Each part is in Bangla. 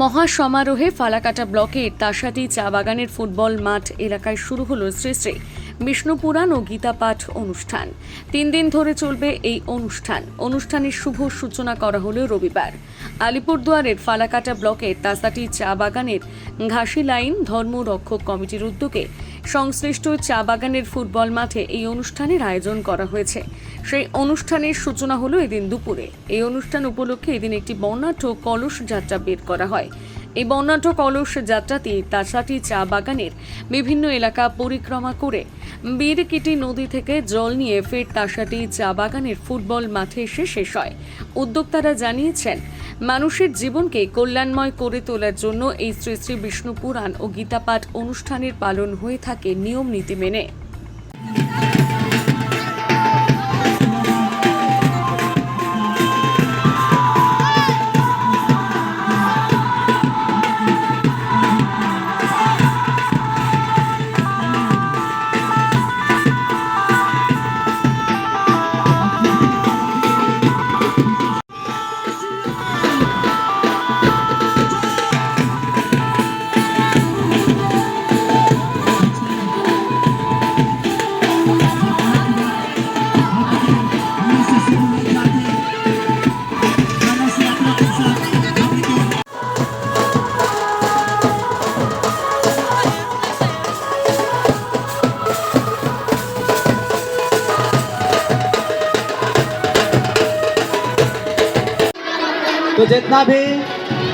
মহা সমারোহে ফালাকাটা ব্লকের তাসাটি চা বাগানের ফুটবল মাঠ এলাকায় শুরু হলো শ্রী শ্রী বিষ্ণু পুরাণ ও গীতাপাঠ অনুষ্ঠান। তিন দিন ধরে চলবে এই অনুষ্ঠান। অনুষ্ঠানের শুভ সূচনা করা হল রবিবার। আলিপুরদুয়ারের ফালাকাটা ব্লকের তাসাটি চা বাগানের ঘাসি লাইন ধর্মরক্ষক কমিটির উদ্যোগে সংশ্লিষ্ট চা বাগানের ফুটবল মাঠে এই অনুষ্ঠানের আয়োজন করা হয়েছে। সেই অনুষ্ঠানের সূচনা হলো এদিন দুপুরে। এই অনুষ্ঠান উপলক্ষে এদিন একটি বর্ণাঢ্য কলস যাত্রা বের করা হয়। এই বর্ণাঢ্য কলস যাত্রাটি তাসাটি চা বাগানের বিভিন্ন এলাকা পরিক্রমা করে। বীরকিটি নদী থেকে জল নিয়ে ফের তাসাটি চা বাগানের ফুটবল মাঠে এসে শেষ হয়। উদ্যোক্তারা জানিয়েছেন মানুষের জীবনকে কল্যাণময় করে তোলার জন্য এই শ্রী শ্রী বিষ্ণু পুরাণ ও গীতাপাঠ অনুষ্ঠানের পালন হয়ে থাকে নিয়ম নীতি মেনে। तो जितना भी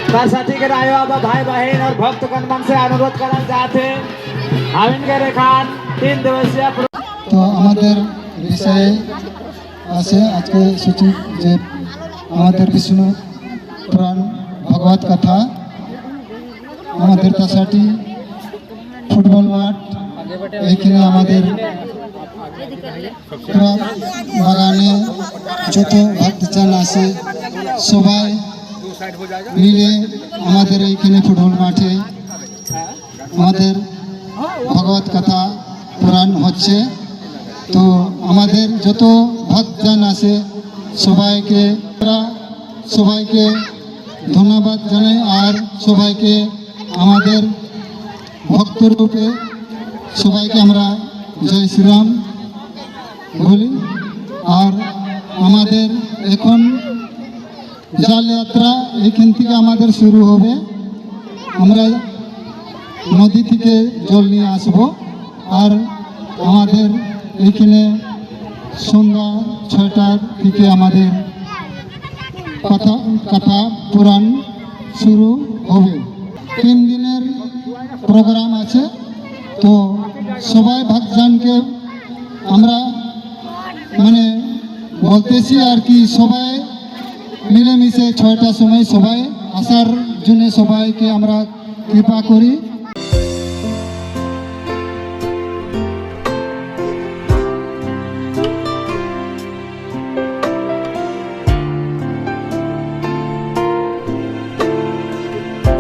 सरस्वती के आयो अब भाई बहन और भक्तगण मन से अनुरोध करना चाहते हैं हम इनके रेखान तीन दिवसीय प्रो- তো আমাদের বিষয়ে আছে আজকে সূচি যে আমাদের বিষ্ণু পুরাণ ভগবত কথা আমাদের কাছাটি ফুটবল মাঠ এইখানে আমাদের পুরা বাগানে যত ভক্তজন আছে সবাই মিলে আমাদের এইখানে ফুটবল মাঠে আমাদের ভগবত কথা পুরাণ হচ্ছে। তো আমাদের যত ভক্তজন আছে, সবাইকে সবাইকে ধন্যবাদ জানাই, আর সবাইকে আমাদের ভক্তরূপে সবাইকে আমরা জয় শ্রীরাম বলি। আর আমাদের এখন জাল যাত্রা এখান থেকে আমাদের শুরু হবে। আমরা নদী থেকে জল নিয়ে আসব। আর আমাদের এখানে সন্ধ্যা ছয়টার থেকে আমাদের কথা কথা পুরাণ শুরু হবে। তিন দিনের প্রোগ্রাম আছে। তো সবাই ভক্তজনকে আমরা মানে বলতেছি আর কি, সবাই মিলেমিশে ছয়টার সময় সবাই আসার জন্য সবাইকে আমরা কৃপা করি।